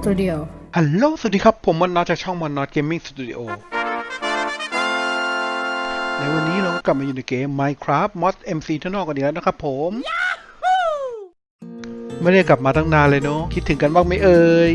Studio ฮัลโหล สวัสดีครับ ผมมันนอตจากช่องมันนอตเกมมิ่งสตูดิโอในวันนี้เราก็กลับมาอยู่ในเกม Minecraft Mod MC ท่านอกกันอีกแล้วนะครับผม ไม่ได้กลับมาตั้งนานเลยเนาะ คิดถึงกันบ้างไหมเอ่ย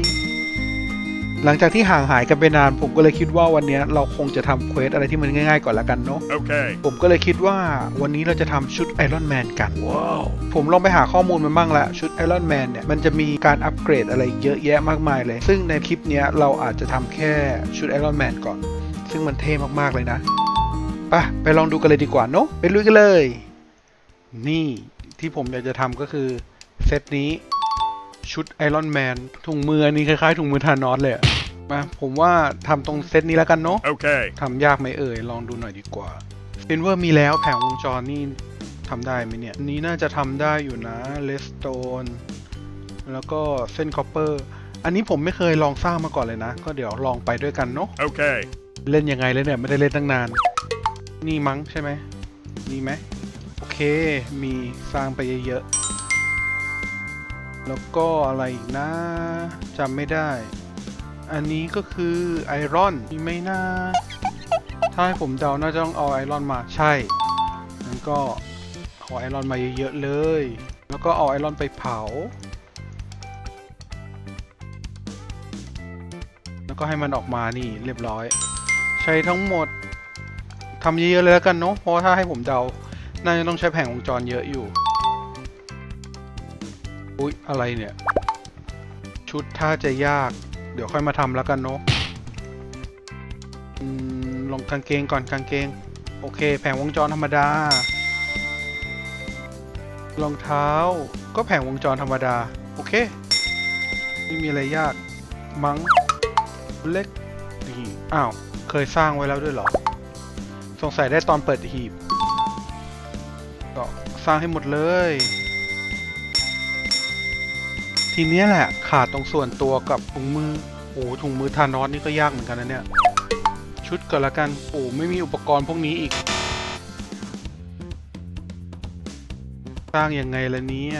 หลังจากที่ห่างหายกันไปนาน ผมก็เลยคิดว่าวันนี้เราคงจะทำเควสอะไรที่มันง่ายๆก่อนละกันเนาะ Okay. ผมก็เลยคิดว่าวันนี้เราจะทำชุดไอรอนแมนกันว้าวผมลองไปหาข้อมูลมาบ้างละชุดไอรอนแมนเนี่ยมันจะมีการอัปเกรดอะไรเยอะแยะมากมายเลย ซึ่งในคลิปเนี้ยเราอาจจะทำแค่ชุดไอรอนแมนก่อน ซึ่งมันเท่มากๆเลยนะไปะไปลองดูกันเลยดีกว่าเนาะไปลุยกันเลย นี่ที่ผมอยากจะทำก็คือเซตนี้ชุดไอรอนแมนถุงมืออันนี้คล้ายๆถุงมือธานอสเลยอะ มาผมว่าทำตรงเซตนี้แล้วกันเนาะ Okay. ทำยากไหมเอ่ย ลองดูหน่อยดีกว่าซินเวอร์มีแล้วแผงวงจรนี่ทำได้ไหมเนี่ย นี้น่าจะทำได้อยู่นะเลสโตนแล้วก็เส้นคอปเปอร์ อันนี้ผมไม่เคยลองสร้างมาก่อนเลยนะ ก็เดี๋ยวลองไปด้วยกันเนาะ Okay. เล่นยังไงเลยเนี่ย ไม่ได้เล่นตั้งนาน นี่มั้งใช่ไหมนี่ไหมโอเค มีสร้างไปเยอะๆแล้วก็อะไรอีกนะจำไม่ได้ อันนี้ก็คือไอรอนมีไหมนะถ้าให้ผมเดาน่าจะต้องเอาไอรอนมาใช่งั้นก็ขอไอรอนมาเยอะๆเลย แล้วก็เอาไอรอนไปเผา แล้วก็ให้มันออกมานี่เรียบร้อย ใช้ทั้งหมดทำเยอะๆเลยแล้วกันเนาะเพราะถ้าให้ผมเดา น่าจะต้องใช้แผงวงจรเยอะอยู่อุ๊ยอะไรเนี่ย ชุดถ้าจะยาก เดี๋ยวค่อยมาทำแล้วกันเนาะอืมลงกางเกงก่อนกางเกง โอเค แผงวงจรธรรมดารองเท้าก็แผงวงจรธรรมดา โอเค ไม่มีอะไรยาก มั้งเล็กนี่อ้าว เคยสร้างไว้แล้วด้วยเหรอ สงสัยได้ตอนเปิดหีบก็สร้างให้หมดเลย ทีเนี้ยแหละขาดตรงส่วนตัวกับถุงมือโอ้ถุงมือทานอสนี่ก็ยากเหมือนกันนะเนี่ย ชุดก่อนละกันโอ้ไม่มีอุปกรณ์พวกนี้อีก สร้างยังไงล่ะเนี่ย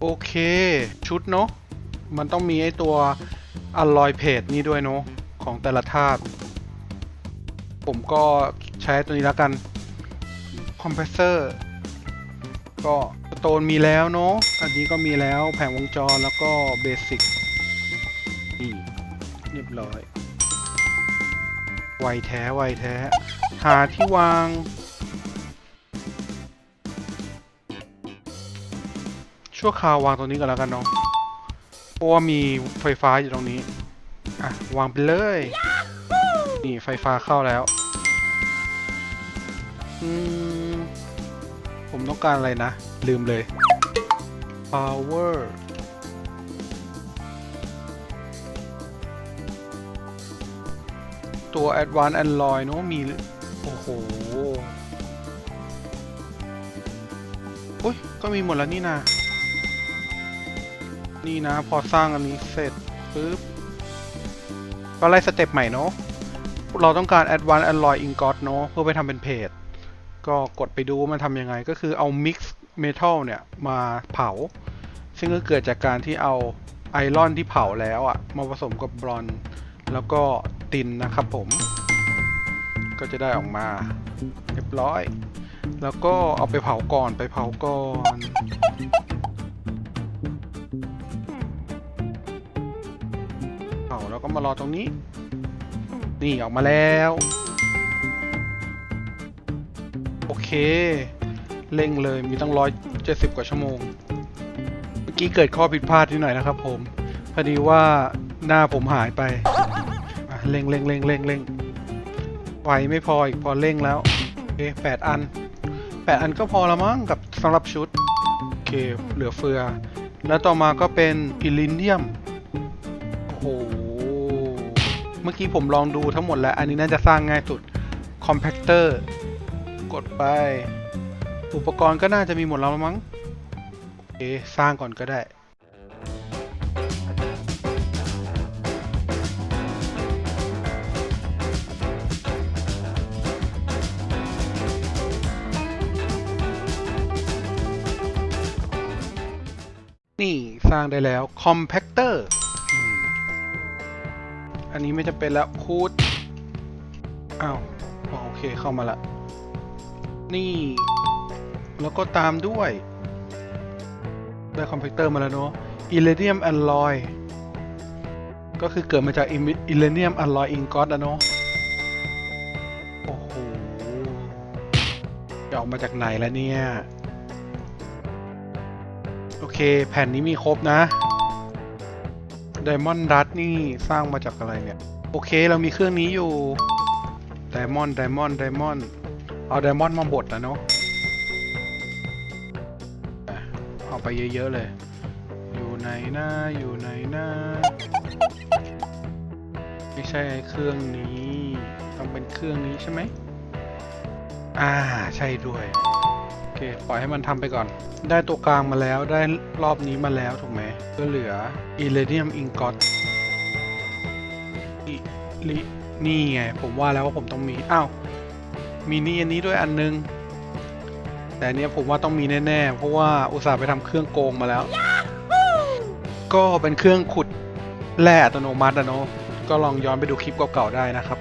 โอเค ชุดเนาะมันต้องมีไอตัวอลลอยเพจนี่ด้วยเนาะของแต่ละธาตุผมก็ใช้ตัวนี้แล้วกัน คอมเพรสเซอร์ ก็ โตนมีแล้วเนาะ อันนี้ก็มีแล้วแผงวงจรแล้วก็เบสิกนี่เรียบร้อย ไวแท้ไวแท้ หาที่วาง ชั่วคราววางตรงนี้ก่อนแล้วกันเนาะ เพราะว่ามีไฟฟ้าอยู่ตรงนี้ อะ วางไปเลย นี่ไฟฟ้าเข้าแล้ว อืม ผมต้องการอะไรนะ ลืมเลย power ตัว advanced alloy นอะมี โอ้โหอุ้ย ก็มีหมดแล้วนี่นะนี่นะ พอสร้างอันนี้เสร็จปุ๊บ ก็ไล่สเต็ปใหม่เนอะเราต้องการ advanced alloy ingot เนอะเพื่อไปทำเป็นเพจ ก็กดไปดูว่ามันทำยังไง ก็คือเอา mix metal เนี่ยมาเผา ซึ่งก็เกิดจากการที่เอาไอรอนที่เผาแล้วอะมาผสมกับบรอนแล้วก็ตินนะครับผม ก็จะได้ออกมาเรียบร้อย แล้วก็เอาไปเผาก่อนไปเผาก่อนเผาแล้วก็มารอตรงนี้ นี่ออกมาแล้ว โอเค เร่งเลยมีตั้งร้อยเจ็ดสิบกว่าชั่วโมง เมื่อกี้เกิดข้อผิดพลาดนิดหน่อยนะครับผม พอดีว่าหน้าผมหายไปเร่งเร่งเร่งเร่งเร่งไวไม่พออีกพอเร่งแล้วโอเคแปดอันแปดอันก็พอละมั้งกับสำหรับชุดโอเคเหลือเฟือ แล้วต่อมาก็เป็นอิลินเดียมโอ้โหเมื่อกี้ผมลองดูทั้งหมดแล้ว อันนี้น่าจะสร้างง่ายสุดคอมแพคเตอร์กดไป อุปกรณ์ก็น่าจะมีหมดแล้วมั้งโอเคสร้างก่อนก็ได้นี่สร้างได้แล้วคอมแพคเตอร์อันนี้ไม่จะเป็นแล้วคูดอ้าวโอเคเข้ามาละ นี่ แล้วก็ตามด้วย ได้คอมพิวเตอร์มาแล้วเนาะ Illenium Alloy ก็คือเกิดมาจาก Illenium Alloy Ingot อะเนาะ โอ้โห จะออกมาจากไหนแล้วเนี่ย โอเค แผ่นนี้มีครบนะ Diamond Dust นี่สร้างมาจากอะไรเนี่ย โอเคเรามีเครื่องนี้อยู่ Diamond Diamond Diamond เอา Diamond มาบดนะเนาะ เอาไปเยอะ ๆ เลย อยู่ไหนนะอยู่ไหนนะไม่ใช่เครื่องนี้ ต้องเป็นเครื่องนี้ใช่ไหมอ่าใช่ด้วยโอเคปล่อยให้มันทำไปก่อน ได้ตัวกลางมาแล้วได้รอบนี้มาแล้วถูกไหมก็เหลือ Illenium Ingot อิลินี่ไง ผมว่าแล้วว่าผมต้องมี อ้าว มีนี่อันนี้ด้วยอันนึง แต่อันเนี้ยผมว่าต้องมีแน่ๆ เพราะว่าอุตส่าห์ไปทำเครื่องโกงมาแล้ว ก็เป็นเครื่องขุดแร่อัตโนมัติอะเนาะก็ลองย้อนไปดูคลิปเก่าๆได้นะครับ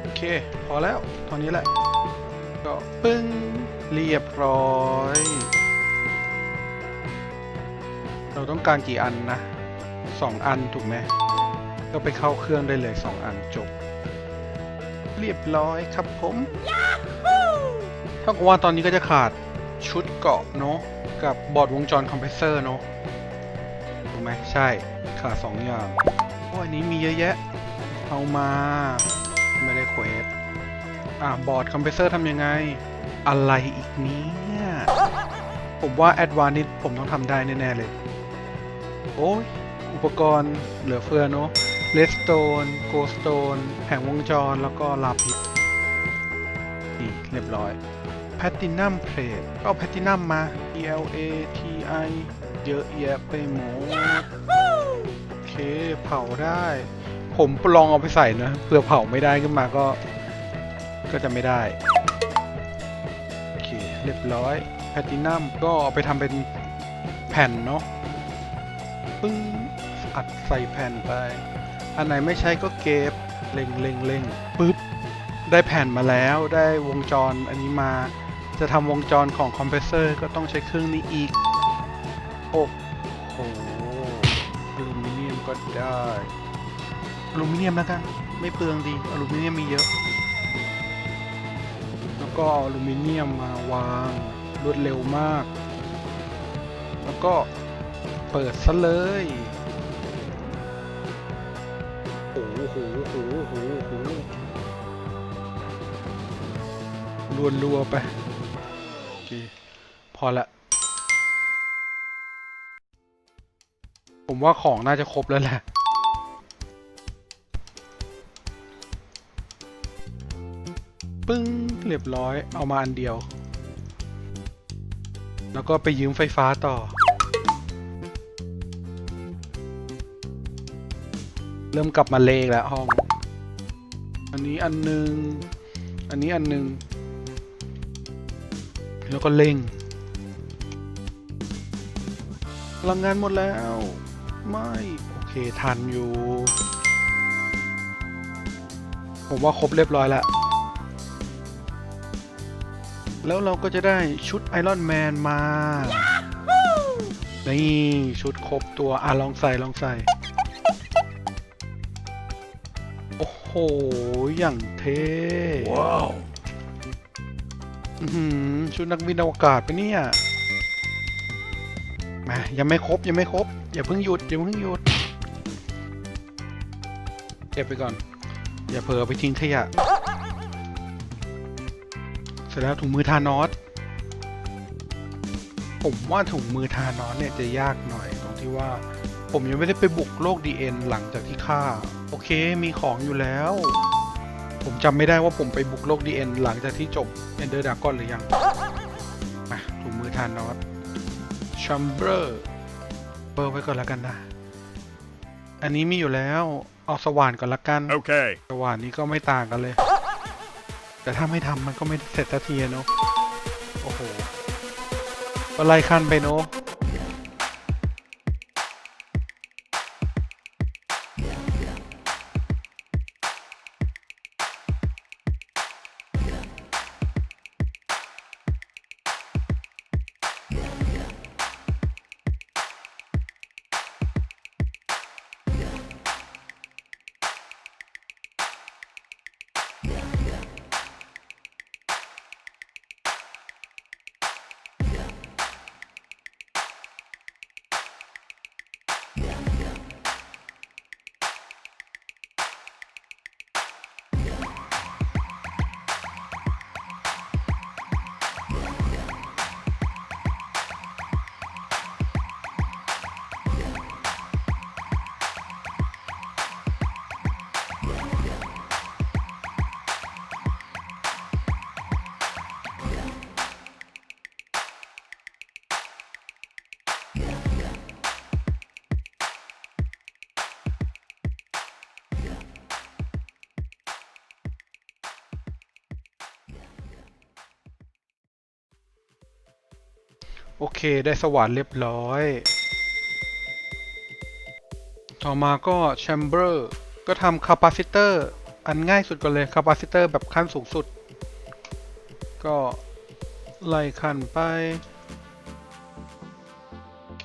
โอเค พอแล้วเท่านี้แหละ ก็ปึ้งเรียบร้อย เราต้องการกี่อันนะสองอันถูกไหมก็ไปเข้าเครื่องได้เลยสองอันจบ เรียบร้อยครับผมเท่ากับว่าตอนนี้ก็จะขาดชุดเกาะเนาะกับบอร์ดวงจรคอมเพรสเซอร์เนาะถูกไหมใช่ ขาดสองอย่างโอ้ยอันนี้มีเยอะแยะ เอามา ไม่ได้เควสอะ บอร์ดคอมเพรสเซอร์ทำยังไง อะไรอีกเนี่ยผมว่าแอดวานนี้ผมต้องทำได้แน่ ๆ เลย โอ้ย อุปกรณ์เหลือเฟือเนาะเลสโตนโกสโตนแผงวงจรแล้วก็ลาพิษ นี่เรียบร้อยแพตตินัมเพลทก็เอาแพตตินัมมา E L A T I เยอะแยะไปหมดโอเคเผาได้ ผมลองเอาไปใส่นะเผื่อเผาไม่ได้ขึ้นมาก็ ก็จะไม่ได้โอเคเรียบร้อยแพตตินัมก็เอาไปทำเป็นแผ่นเนาะปึ้งอัดใส่แผ่นไป อันไหนไม่ใช้ก็เก็บเล็งเล็งเล็งปึ๊บ ได้แผ่นมาแล้วได้วงจรอันนี้มา จะทำวงจรของคอมเพรสเซอร์ก็ต้องใช้เครื่องนี้อีก โอ้โหอลูมิเนียมก็ได้อลูมิเนียมแล้วกัน ไม่เปลืองดีอลูมิเนียมมีเยอะ แล้วก็อาอลูมิเนียมมาวางรวดเร็วมาก แล้วก็เปิดซะเลยโอ้โหโอ้โหโอ้โห รัวๆไป โอเค พอละ ผมว่าของน่าจะครบแล้วแหละปึ้ง เรียบร้อยเอามาอันเดียว แล้วก็ไปยืมไฟฟ้าต่อ เริ่มกลับมาเลขแล้วห้อง อันนี้อันหนึ่งอันนี้อันหนึ่ง แล้วก็เร่งพลังงานหมดแล้ว ไม่ โอเค ทันอยู่ ผมว่าครบเรียบร้อยแล้ว แล้วเราก็จะได้ชุดไอรอนแมนมา นี่ ชุดครบตัว อะ ลองใส่ ลองใส่ โอ้โห อย่างเท่ว้าวอือหือ ชุดนักบินอวกาศไปเนี่ย มายังไม่ครบยังไม่ครบ อย่าเพิ่งหยุดอย่าเพิ่งหยุด เก็บไปก่อน อย่าเผลอไปทิ้งขยะ เสร็จแล้วถุงมือทานอส ผมว่าถุงมือทานอสเนี่ยจะยากหน่อยตรงที่ว่าผมยังไม่ได้ไปบุกโลกดีเอ็นหลังจากที่ฆ่า โอเคมีของอยู่แล้ว ผมจำไม่ได้ว่าผมไปบุกโลกดีเอ็นหลังจากที่จบเอนเดอร์ดากอนหรือยังมาถุงมือทานอสชัมเบอร์เบอร์ไว้ก่อนแล้วกันนะ อันนี้มีอยู่แล้วเอาสว่านก่อนละกัน Okay. สว่านนี้ก็ไม่ต่างกันเลย แต่ถ้าไม่ทำมันก็ไม่เสร็จสักทีอะเนอะโอ้โหอะไรคันไปเนอะ โอเค ได้สว่านเรียบร้อย ต่อมาก็แชมเบอร์ก็ทำคาปาซิเตอร์อันง่ายสุดก่อนเลยคาปาซิเตอร์แบบขั้นสูงสุด ก็ไล่ขั้นไปโอเค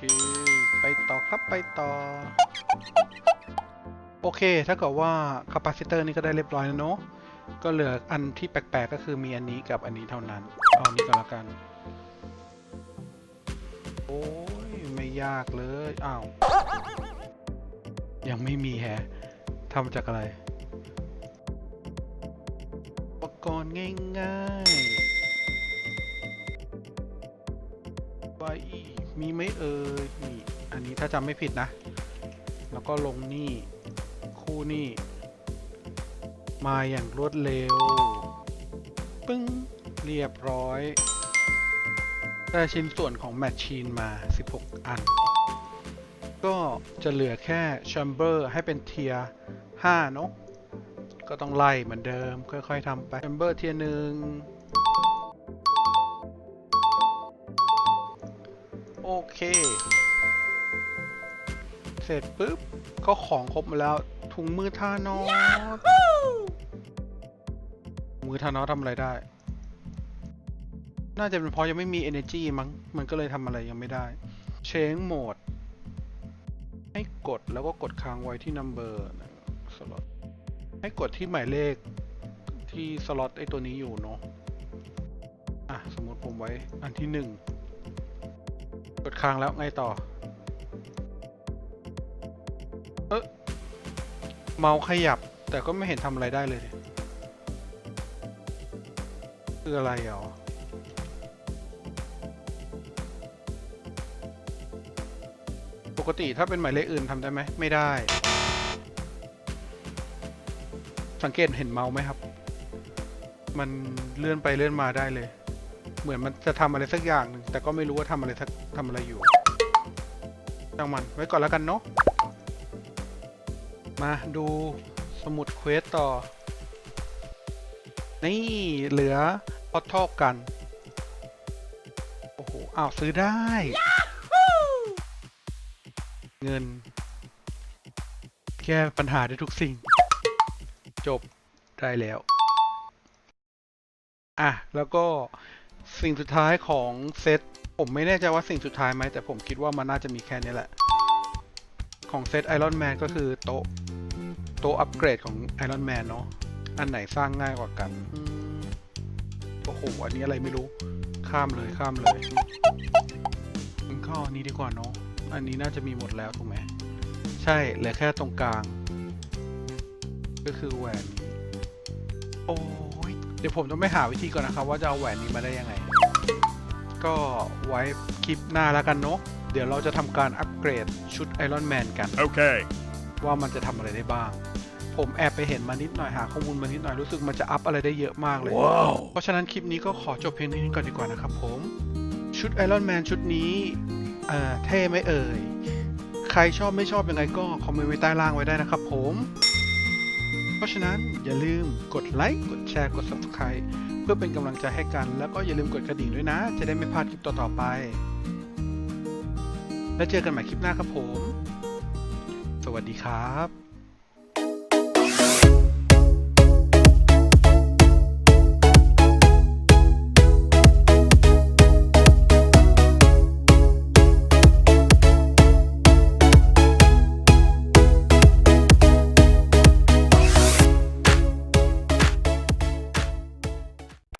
ไปต่อครับไปต่อ โอเค ถ้าเกิดว่าคาปาซิเตอร์นี่ก็ได้เรียบร้อยแล้วเนอะก็เหลืออันที่แปลกๆก็คือมีอันนี้กับอันนี้เท่านั้น เอาอันนี้ก็แล้วกัน โอ้ยไม่ยากเลย อ้าว ยังไม่มีแฮะทำจากอะไร อุปกรณ์ง่ายๆไว้มีไหมเอ่ยนี่อันนี้ถ้าจำไม่ผิดนะ แล้วก็ลงนี่ คู่นี่ มาอย่างรวดเร็ว ปึ้ง เรียบร้อย ได้ชิ้นส่วนของแมชชีนมา 16 อัน ก็จะเหลือแค่แชมเบอร์ให้เป็นเทียร์5เนอะก็ต้องไล่เหมือนเดิม ค่อยๆทำไปแชมเบอร์เทียร์หนึ่งโอเค เสร็จปุ๊บ ก็ของครบหมาแล้ว ถุงมือทานอสถุงมือทานอสทำอะไรได้ น่าจะเป็นเพราะยังไม่มี energy มั้ง มันก็เลยทำอะไรยังไม่ได้ เชงโหมด ให้กดแล้วก็กดค้างไว้ที่ number สล็อตให้กดที่หมายเลขที่สล็อตไอตัวนี้อยู่เนาะ อะ สมมติผมไว้อันที่หนึ่ง กดค้างแล้วไงต่อ เอ๊ะเมาส์ขยับแต่ก็ไม่เห็นทำอะไรได้เลย คืออะไรอะ กติถ้าเป็นหมายเลขอื่นทำได้ไหมไม่ได้ สังเกตเห็นเมาส์ไหมครับ มันเลื่อนไปเลื่อนมาได้เลย เหมือนมันจะทำอะไรสักอย่างหนึ่งแต่ก็ไม่รู้ว่าทำอะไรสักทำอะไรอยู่ช่างมันไว้ก่อนแล้วกันเนาะมาดูสมุดเควสต่อ นี่เหลือพอทอกกัน โอ้โหอ้าวซื้อได้ เงิน แก้ปัญหาได้ทุกสิ่ง จบได้แล้ว อะ แล้วก็สิ่งสุดท้ายของเซตผมไม่แน่ใจว่าสิ่งสุดท้ายไหม แต่ผมคิดว่ามันน่าจะมีแค่นี้แหละ ของเซตไอรอนแมนก็คือโต๊ะ โต๊ะอัปเกรดของไอรอนแมนเนาะอันไหนสร้างง่ายกว่ากันโอ้โหอันนี้อะไรไม่รู้ ข้ามเลยข้ามเลยงั้นก็อันนี้ดีกว่าเนาะ อันนี้น่าจะมีหมดแล้วถูกไหมใช่เหลือแค่ตรงกลาง ก็คือแหวนนี้โอ้ยเดี๋ยวผมต้องไปหาวิธีก่อนนะครับ ว่าจะเอาแหวนนี้มาได้ยังไง ก็ไว้คลิปหน้าแล้วกันเนาะเดี๋ยวเราจะทำการอัปเกรดชุดไอรอนแมนกัน Okay. ว่ามันจะทำอะไรได้บ้าง ผมแอบไปเห็นมานิดหน่อยหาข้อมูลมานิดหน่อยรู้สึกมันจะอัพอะไรได้เยอะมากเลย Wow. เพราะฉะนั้นคลิปนี้ก็ขอจบเพียงเท่านี้ก่อนดีกว่านะครับผม ชุดไอรอนแมนชุดนี้เอ่าเท่ไม่เอ่ย ใครชอบไม่ชอบยังไงก็คอมเมนต์ไว้ใต้ล่างไว้ได้นะครับผม เพราะฉะนั้นอย่าลืมกดไลค์กดแชร์กด subscribe เพื่อเป็นกำลังใจให้กัน แล้วก็อย่าลืมกดกระดิ่งด้วยนะ จะได้ไม่พลาดคลิปต่อๆไป แล้วเจอกันใหม่คลิปหน้าครับผม สวัสดีครับ